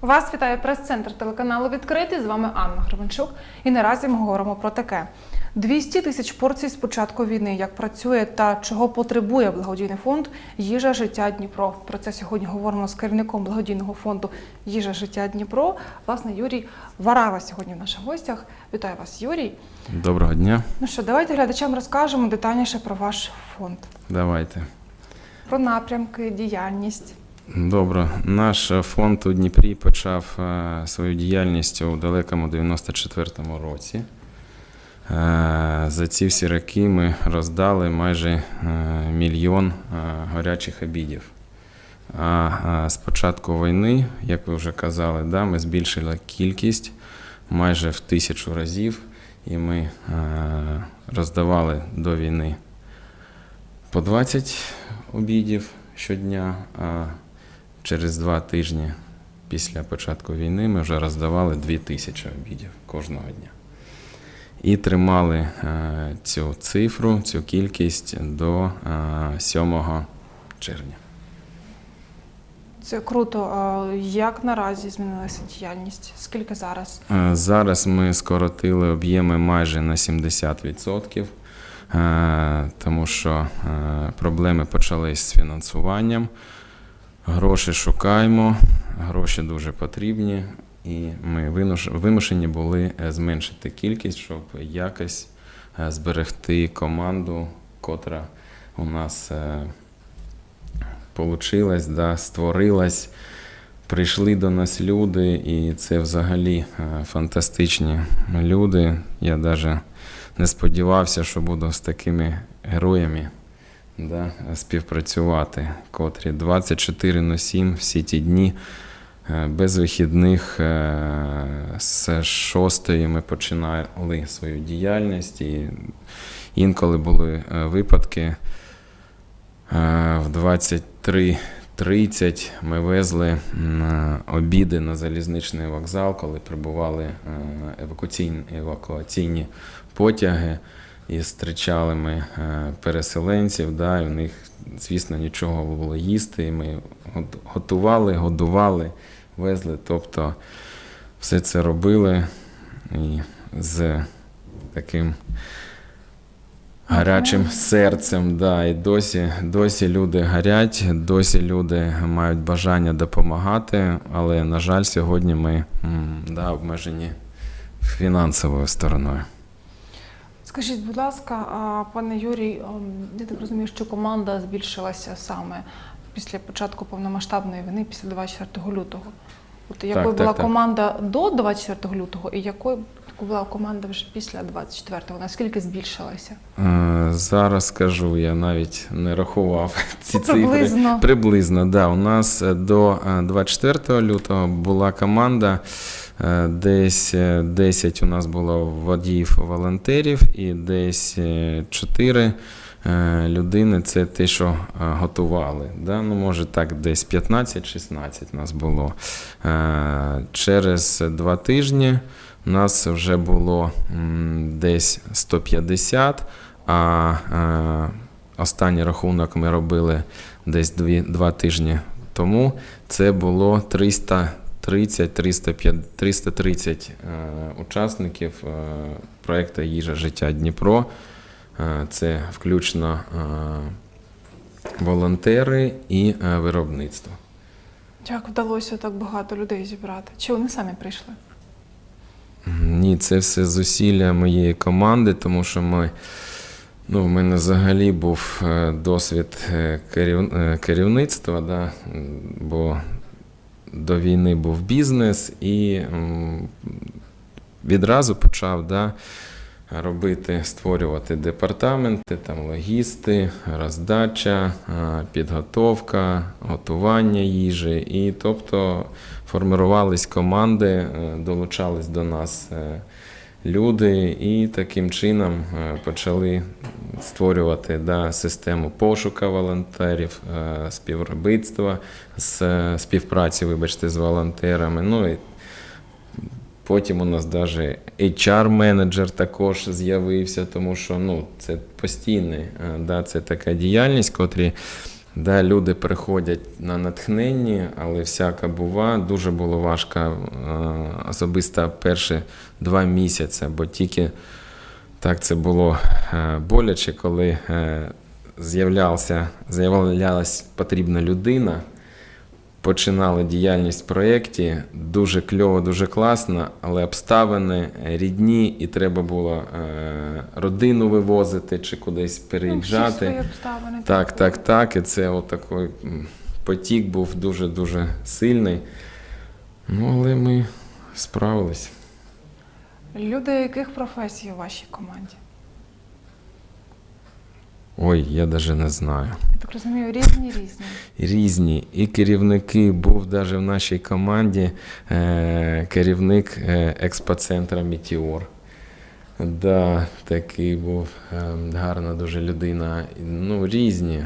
Вас вітає прес-центр телеканалу Відкритий. З вами Анна Гривенчук. І наразі ми говоримо про таке: 200 тисяч порцій з початку війни. Як працює та чого потребує благодійний фонд Їжа життя Дніпро. Про це сьогодні говоримо з керівником благодійного фонду Їжа життя Дніпро. Власне, Юрій Варава сьогодні в наших гостях. Вітаю вас, Юрій. Доброго дня. Ну що, давайте глядачам розкажемо детальніше про ваш фонд, Давайте. про напрямки, діяльність. Добре. Наш е, фонд у Дніпрі почав е, свою діяльність у далекому 94-му році. Е, За ці всі роки ми роздали майже мільйон гарячих обідів. А з початку війни, як ви вже казали, да, ми збільшили кількість майже в тисячу разів, і ми роздавали до війни по 20 обідів щодня, через два тижні після початку війни ми вже роздавали 2000 обідів кожного дня. І тримали е, цю цифру, цю кількість до е, 7 червня. Це круто. А Як наразі змінилася діяльність? Скільки зараз? Е, Зараз ми скоротили об'єми майже на 70%, е, тому що е, проблеми почались з фінансуванням. Гроші шукаємо, гроші дуже потрібні, і ми вимушені були е, зменшити кількість, щоб якось е, зберегти команду, котра у нас е, получилась, да, створилась. Прийшли до нас люди, і це взагалі е, фантастичні люди. Я навіть не сподівався, що буду з такими героями да, співпрацювати, котрі 24 на 7 всі ті дні е, без вихідних е, з 6 ми починали свою діяльність, і інколи були е, випадки. В 23.30 ми везли обіди на залізничний вокзал, коли прибували евакуаційні потяги і зустрічали ми е, переселенців. Да, і в них, звісно, нічого було їсти. І ми готували, годували, везли. Тобто все це робили і з таким гарячим серцем. Да, і досі, досі люди гарять, досі люди мають бажання допомагати, але, на жаль, сьогодні ми да, обмежені фінансовою стороною. Скажіть, будь ласка, пане Юрій, ем, я так розумію, що команда збільшилася саме після початку повномасштабної війни, після 24 лютого. От якою так, була так. команда до 24 лютого, і якою була команда вже після 24-го? Наскільки збільшилася? Е, Зараз скажу, я навіть не рахував ці Ну, цифри. приблизно. Приблизно, да. У нас е, до е, 24 лютого була команда. Е, Десь е, 10 у нас було водіїв-волонтерів, і десь 4 людини це те, що е, готували. Да? Ну, може так, десь 15-16 нас було. Е, Через два тижні у нас вже було десь 150, а е, останній рахунок ми робили десь дві, два тижні тому. Це було 330, 305, 330 е, учасників е, проєкту Їжа життя Дніпро. Е, це включно волонтери і виробництво. Як вдалося так багато людей зібрати? Чи вони самі прийшли? Ні, це все зусилля моєї команди, тому що ми, ну, в мене взагалі був досвід керів, керівництва, да, бо до війни був бізнес і відразу почав да, робити, створювати департаменти, там логісти, роздача, підготовка, готування їжі. І тобто формувались команди, е, долучались до нас е, люди, і таким чином е, почали створювати да, систему пошука волонтерів, е, співробітства, з- співпраці, вибачте, з волонтерами. Ну, і Потім у нас навіть HR-менеджер також з'явився, тому що ну, це постійний, е, да, це така діяльність, котрі Да, люди приходять на натхненні, але всяка бува. Дуже було важко е, особисто перші два місяці, бо тільки так це було е, боляче, коли з'являлася, з'являлася з'являлась потрібна людина. Починали діяльність в проєкті. Дуже кльово, дуже класно, але обставини рідні, і треба було е, родину вивозити чи кудись Ну, всі переїжджати. свої обставини. Так, так, так. І це отакий потік був дуже-дуже сильний. Ну, але ми справились. Люди яких професій у вашій команді? Ой, я навіть не знаю. Я так розумію, різні різні. Різні. І керівники був навіть в нашій команді е, керівник е, експоцентра Мітіор. Да, такий був е, гарна дуже людина. Ну, різні,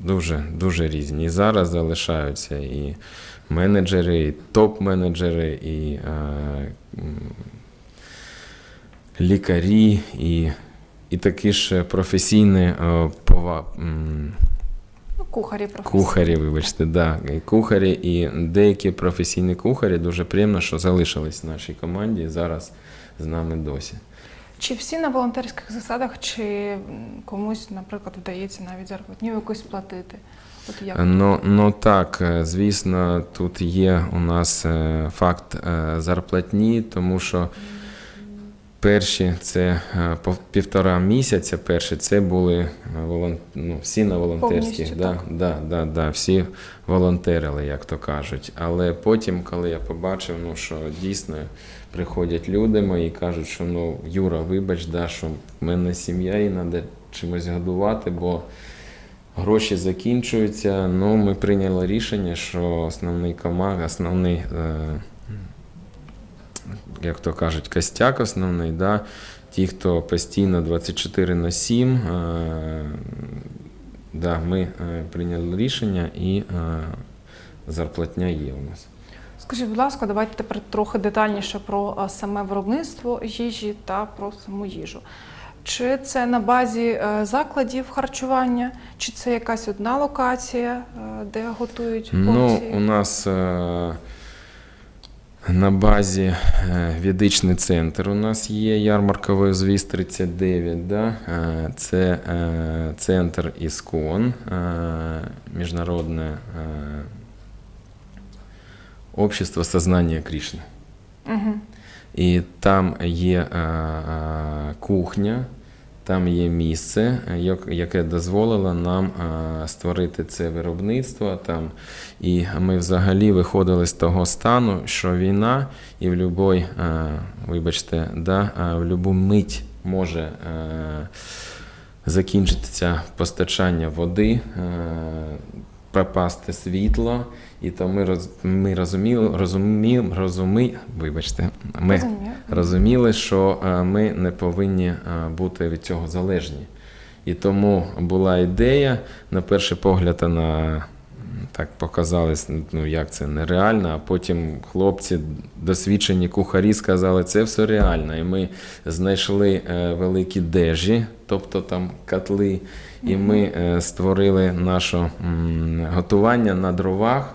дуже, дуже різні. І зараз залишаються і менеджери, і топ-менеджери, і е, лікарі, і, і такі ж професійні е, пова, Ну, кухарі. Кухарі, вибачте, да. І кухарі, і деякі професійні кухарі дуже приємно, що залишились в нашій команді і зараз з нами досі. Чи всі на волонтерських засадах, чи комусь, наприклад, вдається навіть зарплатню якусь платити? От як? Ну, ну так, е, звісно, тут є у нас е, факт е, зарплатні, тому що перші це е, півтора місяця, перші це були е, волон... ну, всі на волонтерських. Повністю, Да, так. да, да, да, всі волонтерили, як то кажуть. Але потім, коли я побачив, ну, що дійсно приходять люди мої і кажуть, що ну, Юра, вибач, да, що в мене сім'я і треба чимось годувати, бо гроші закінчуються. Ну, ми прийняли рішення, що основний команд, основний, е, як то кажуть, костяк основний, да, ті, хто постійно 24 на 7, е, да, ми е, прийняли рішення і е, зарплатня є у нас. Скажіть, будь ласка, давайте тепер трохи детальніше про саме виробництво їжі та про саму їжу. Чи це на базі закладів харчування, чи це якась одна локація, де готують Ну, у нас на базі е, відичний центр у нас є ярмарковий звіз 39. Да? Е, Це е, центр ІСКОН, міжнародне общество сознання Крішни. Угу. І там є кухня, там є місце, е, яке дозволило нам е, створити це виробництво. Там. І ми взагалі виходили з того стану, що війна і в будь-який, е, вибачте, да, в будь-яку мить може закінчитися постачання води, пропасти світло. І то ми, роз, ми розуміли, розумі, розумі, вибачте, ми Розумію. розуміли, що е, ми не повинні е, бути від цього залежні. І тому була ідея, на перший погляд, вона м, так показали, ну як це нереально. А потім хлопці, досвідчені кухарі, сказали, це все реально. І ми знайшли е, великі дежі, тобто там котли, і ми е, створили наше готування на дровах.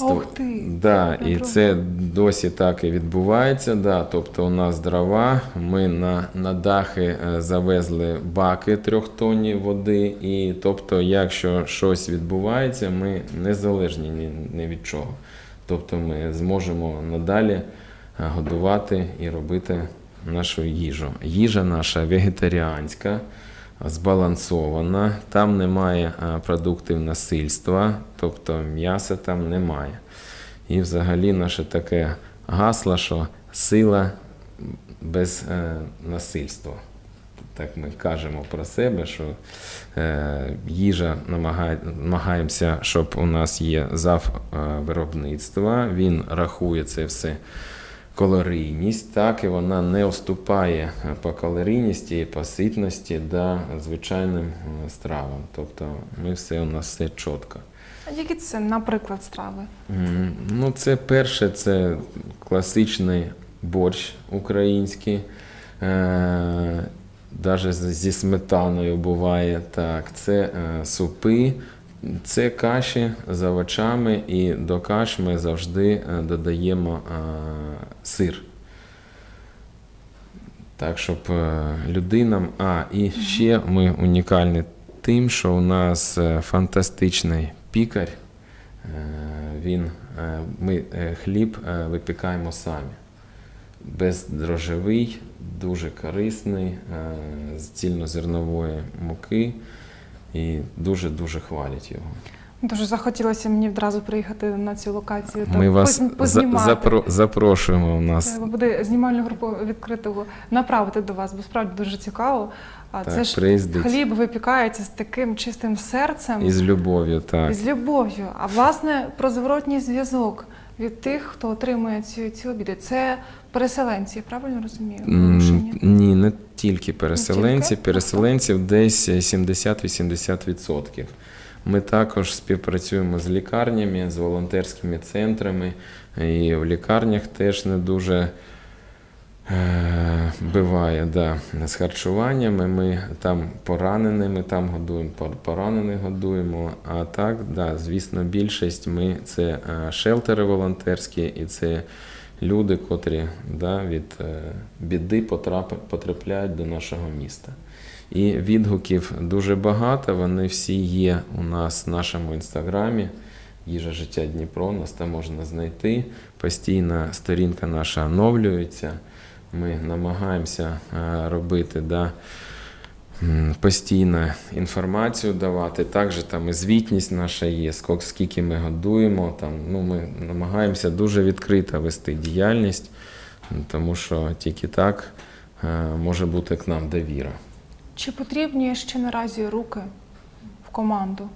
Ух ти! Да, і дровах. це досі так і відбувається. Да. Тобто у нас дрова, ми на, на дахи е, завезли баки трьохтонні води, і тобто, якщо щось відбувається, ми незалежні ні, ні від чого. Тобто ми зможемо надалі е, годувати і робити нашу їжу. Їжа наша вегетаріанська, збалансована, там немає е, продуктів насильства, тобто м'яса там немає. І взагалі наше таке гасло, що сила без е, насильства. Так ми кажемо про себе, що е, їжа намагає, намагаємося, щоб у нас є зав е, виробництва, він рахує це все калорійність, так, і вона не уступає е, по калорійності і по ситності да, звичайним е, стравам. Тобто ми все у нас все чітко. А які це, наприклад, страви? Ну, це перше, це класичний борщ український. Е, Навіть зі сметаною буває так. Це е, супи, Це каші з овочами, і до каш ми завжди е, додаємо е, сир. Так, щоб е, людинам. А, і ще ми унікальні тим, що у нас фантастичний пікар. Він, ми хліб випікаємо самі. Бездрожжевий, дуже корисний, з цільнозернової муки. І дуже-дуже хвалять його. Дуже захотілося мені відразу приїхати на цю локацію та Ми вас позн- познімати. запро- запрошуємо у нас. Буде знімальну групу відкритого направити до вас, бо справді дуже цікаво. А Так, це ж приїздить. хліб випікається з таким чистим серцем І з любов'ю, так. і з любов'ю. А власне про зворотній зв'язок від тих, хто отримує ці, ці обіди. Це переселенці, я правильно розумію? М, Ні, не тільки переселенці. тільки? Переселенців десь 70-80%. Ми також співпрацюємо з лікарнями, з волонтерськими центрами. І в лікарнях теж не дуже е, биває да, з харчуваннями. Ми там пораненими, там годуємо, пор- поранених годуємо. А так, да, звісно, більшість ми це е, шелтери волонтерські і це люди, котрі да, від е, біди потрапляють до нашого міста. І відгуків дуже багато. Вони всі є у нас в нашому інстаграмі. Їжа життя Дніпро, нас там можна знайти. Постійно сторінка наша оновлюється. Ми намагаємося е, робити да, постійно інформацію давати. Також там і звітність наша є, скільки- ми годуємо. Там, ну, ми намагаємося дуже відкрито вести діяльність, тому що тільки так е, може бути к нам довіра. Чи потрібні ще наразі руки в команду?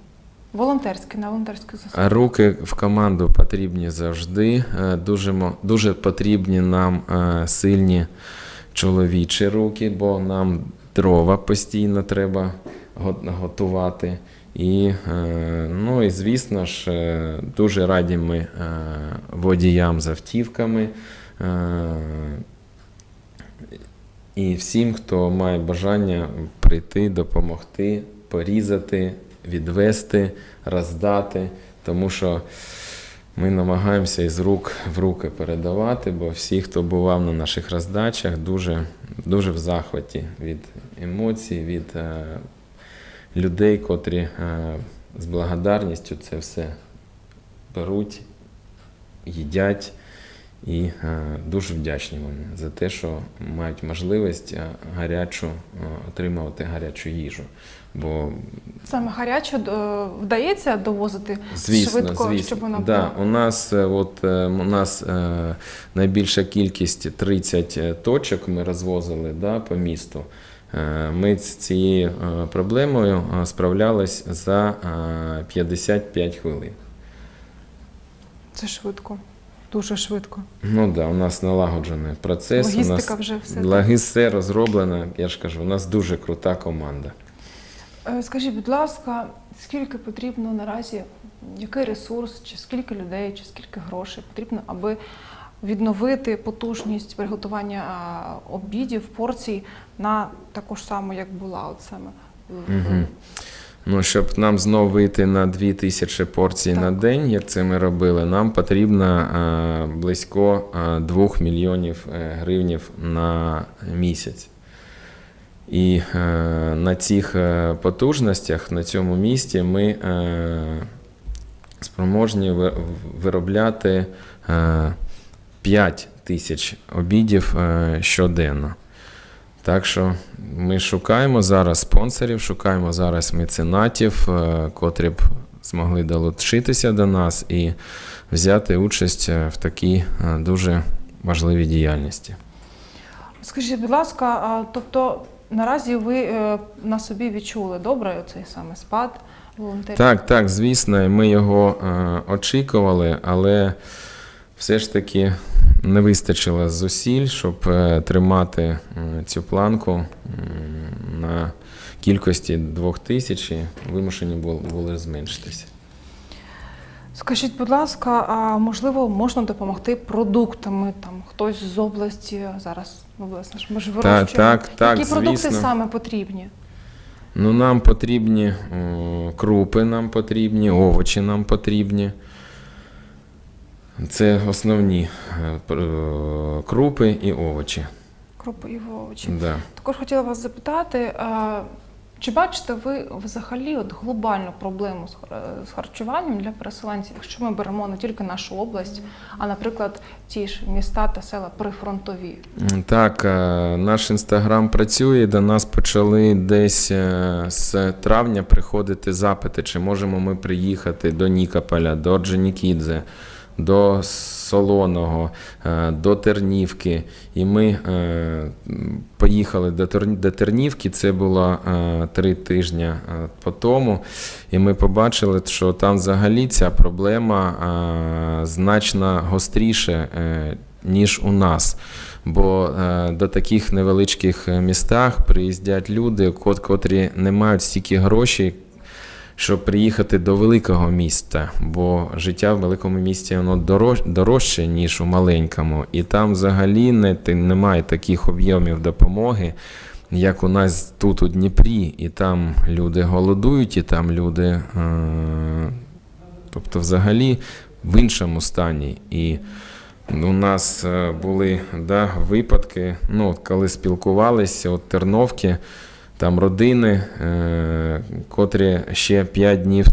Волонтерські, на волонтерських засадах? Руки в команду потрібні завжди. Е, Дуже, дуже потрібні нам е, сильні чоловічі руки, бо нам дрова постійно треба готувати. І, е, ну, і звісно ж, е, дуже раді ми е, водіям з автівками. І всім, хто має бажання прийти, допомогти, порізати, відвести, роздати, тому що ми намагаємося із рук в руки передавати, бо всі, хто бував на наших роздачах, дуже, дуже в захваті від емоцій, від е, людей, котрі е, з благодарністю це все беруть, їдять. І е, дуже вдячні вони за те, що мають можливість е, гарячу е, отримувати гарячу їжу. Бо Саме гаряче е, вдається довозити звісно, швидко, звісно, щоб вона да, у нас е, от е, у нас е, найбільша кількість 30 точок ми розвозили да, по місту. Ми з цією проблемою справлялись за е, 55 хвилин. Це швидко, дуже швидко. Ну так, да, у нас налагоджений процес. у нас вже все. Лаги все розроблено. Я ж кажу, у нас дуже крута команда. Е, Скажіть, будь ласка, скільки потрібно наразі, який ресурс, чи скільки людей, чи скільки грошей потрібно, аби відновити потужність приготування обідів, порцій на таку ж саму, як була от саме. Мгм. Ну, щоб нам знову вийти на 2000 порцій Так. на день, як це ми робили, нам потрібно е, близько е, 2 мільйонів е, гривнів на місяць. І е, на цих е, потужностях, на цьому місті, ми е, спроможні ви- виробляти е, 5 тисяч обідів щоденно. Так що ми шукаємо зараз спонсорів, шукаємо зараз меценатів, котрі б змогли долучитися до нас і взяти участь в такій дуже важливій діяльності. Скажіть, будь ласка, тобто наразі ви е, на собі відчули добре цей саме спад волонтерів? Так, так, звісно, ми його е, очікували, але все ж таки не вистачило зусиль, щоб е, тримати цю планку на кількості двох тисяч, вимушені були зменшитися. Скажіть, будь ласка, а можливо можна допомогти продуктами? Там хтось з області зараз, ну, власне ж ми ж Так, вирощуємо. так, так, Які продукти звісно. саме потрібні? Ну, нам потрібні е, крупи, нам потрібні, овочі нам потрібні. Це основні е, е, крупи і овочі. Крупи і овочі. Да. Також хотіла вас запитати, а, чи бачите ви взагалі от глобальну проблему з хар- з харчуванням для переселенців, якщо ми беремо не тільки нашу область, а, наприклад, ті ж міста та села прифронтові? Так, е, наш інстаграм працює. До нас почали десь е, з травня приходити запити, чи можемо ми приїхати до Нікополя, до Орджонікідзе, до Солоного, е, до Тернівки. І ми е, поїхали до Тернівки. Це було е, три тижні по тому. І ми побачили, що там взагалі ця проблема значно гостріше, ніж у нас. Бо до таких невеличких містах приїздять люди, кот- котрі не мають стільки грошей, щоб приїхати до великого міста. Бо життя в великому місті воно дорож, дорожче, ніж у маленькому. І там взагалі не, немає таких об'ємів допомоги, як у нас тут у Дніпрі. І там люди голодують, і там люди. Е, тобто, взагалі в іншому стані. І у нас е, були да, випадки, ну, коли спілкувалися, от Терновки, там родини, е, котрі ще 5 днів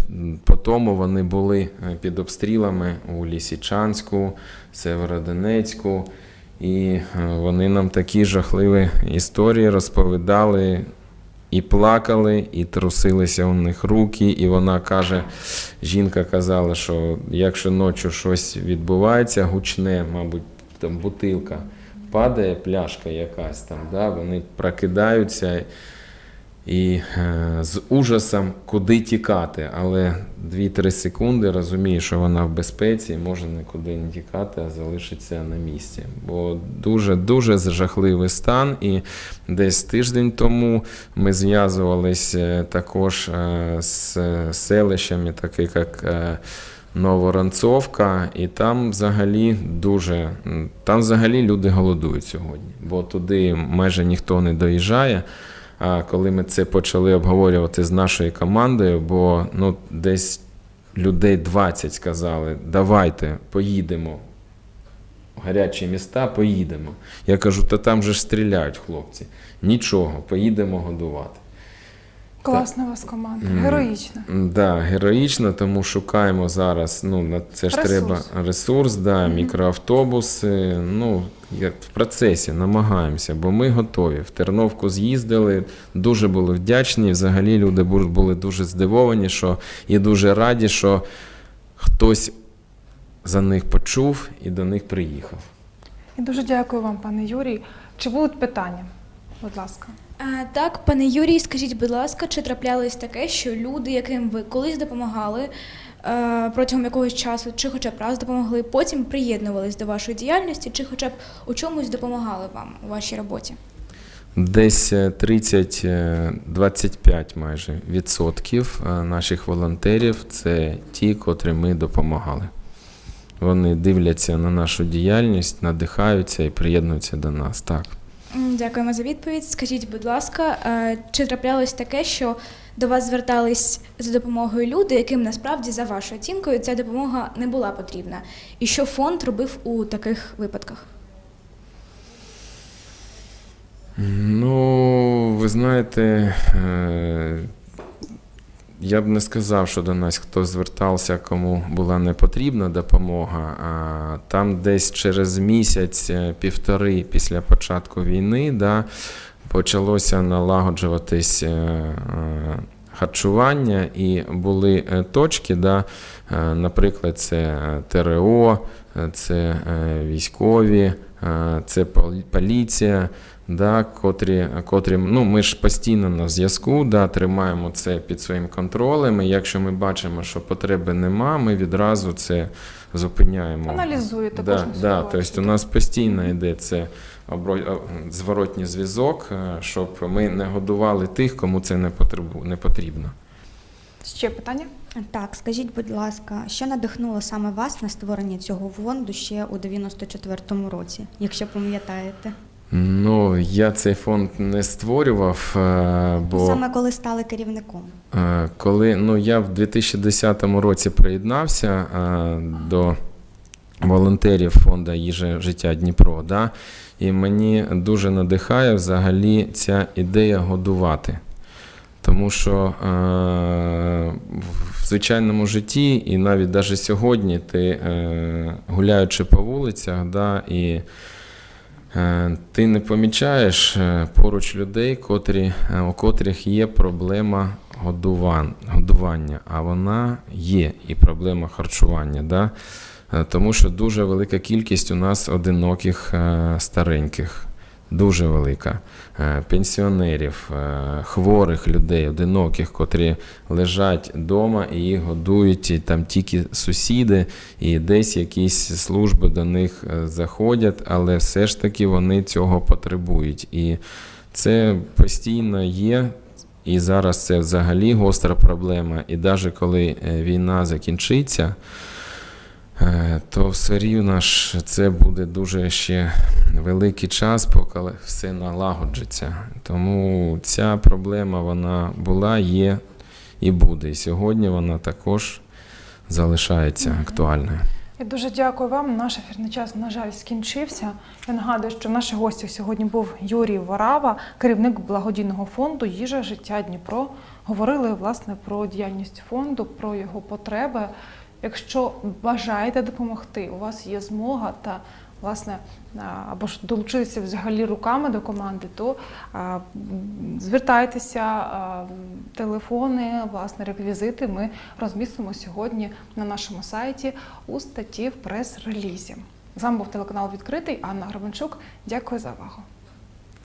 по тому вони були е, під обстрілами у Лісічанську, Северодонецьку. І е, вони нам такі жахливі історії розповідали, і плакали, і трусилися у них руки. І вона каже, жінка казала, що якщо ночі щось відбувається, гучне, мабуть, там бутилка падає, пляшка якась там, да, вони прокидаються і е, з ужасом куди тікати. Але 2-3 секунди розуміє, що вона в безпеці, і може нікуди не тікати, а залишиться на місці. Бо дуже дуже жахливий стан. І десь тиждень тому ми зв'язувалися також е, з селищами, такі як. е, Новоронцовка, і там взагалі дуже там взагалі люди голодують сьогодні, бо туди майже ніхто не доїжджає. Коли ми це почали обговорювати з нашою командою, бо ну, десь людей 20 сказали, давайте поїдемо в гарячі міста, поїдемо. Я кажу, та там же ж стріляють хлопці. Нічого, поїдемо годувати. Класна у вас команда, героїчна. Да, героїчно, тому шукаємо зараз. Ну, на це ж Ресурс. треба ресурс, да, Мгм. мікроавтобуси. Ну, як в процесі намагаємося, бо ми готові. В Терновку з'їздили, дуже були вдячні. Взагалі люди були дуже здивовані, що і дуже раді, що хтось за них почув і до них приїхав. І дуже дякую вам, пане Юрій. Чи будуть питання? Будь ласка. Так, пане Юрій, скажіть, будь ласка, чи траплялось таке, що люди, яким ви колись допомагали е, протягом якогось часу, чи хоча б раз допомогли, потім приєднувались до вашої діяльності, чи хоча б у чомусь допомагали вам у вашій роботі? Десь е, 30-25 майже відсотків е, наших волонтерів це ті, котрі ми допомагали. Вони дивляться на нашу діяльність, надихаються і приєднуються до нас. Так. Дякуємо за відповідь. Скажіть, будь ласка, е, чи траплялось таке, що до вас звертались за допомогою люди, яким насправді за вашою оцінкою ця допомога не була потрібна? І що фонд робив у таких випадках? Ну, ви знаєте, е, я б не сказав, що до нас хтось звертався, кому була не потрібна допомога. А там десь через місяць, е, після початку війни, да, почалося налагоджуватись е, е, харчування, і були точки, да, наприклад, це ТРО, це військові, це пол- поліція да, котрі, котрі ну, ми ж постійно на зв'язку, да, тримаємо це під своїм контролем. І якщо ми бачимо, що потреби нема, ми відразу це зупиняємо. Аналізуєте да, кожну да, тобто у нас постійно йде це зворотній зв'язок, е, щоб ми не годували тих, кому це не потребу- не потрібно. Ще питання? Так, скажіть, будь ласка, що надихнуло саме вас на створення цього фонду ще у 94-му році, якщо пам'ятаєте? Ну, я цей фонд не створював, е, бо Саме коли стали керівником. Е, Коли ну я в 2010 році приєднався е, до волонтерів фонду Їжа життя Дніпро, да, і мені дуже надихає взагалі ця ідея годувати. Тому що е, в звичайному житті, і навіть навіть сьогодні, ти е, гуляючи по вулицях, да, і Ти не помічаєш е, поруч людей, котрі, е, у котрих є проблема годуван- годування, а вона є і проблема харчування. Да? Е, Тому що дуже велика кількість у нас одиноких е, стареньких, дуже велика. Е, Пенсіонерів, е, хворих людей, одиноких, котрі лежать вдома і їх годують і там тільки сусіди, і десь якісь служби до них е, заходять, але все ж таки вони цього потребують. І це постійно є. І зараз це взагалі гостра проблема. І навіть коли війна закінчиться, то все рівно ж це буде дуже ще великий час, поки все налагоджиться. Тому ця проблема вона була, є і буде. І сьогодні вона також залишається актуальною. Я дуже дякую вам. Наш ефірний час, на жаль, скінчився. Я нагадую, що нашим гостем сьогодні був Юрій Ворава, керівник благодійного фонду Їжа життя Дніпро. Говорили власне про діяльність фонду, про його потреби. Якщо бажаєте допомогти, у вас є змога та власне або ж долучитися взагалі руками до команди, то а, звертайтеся, а, телефони, власне, реквізити ми розмістимо сьогодні на нашому сайті у статті в прес-релізі. З вами був телеканал відкритий. Анна Грабанчук. Дякую за увагу.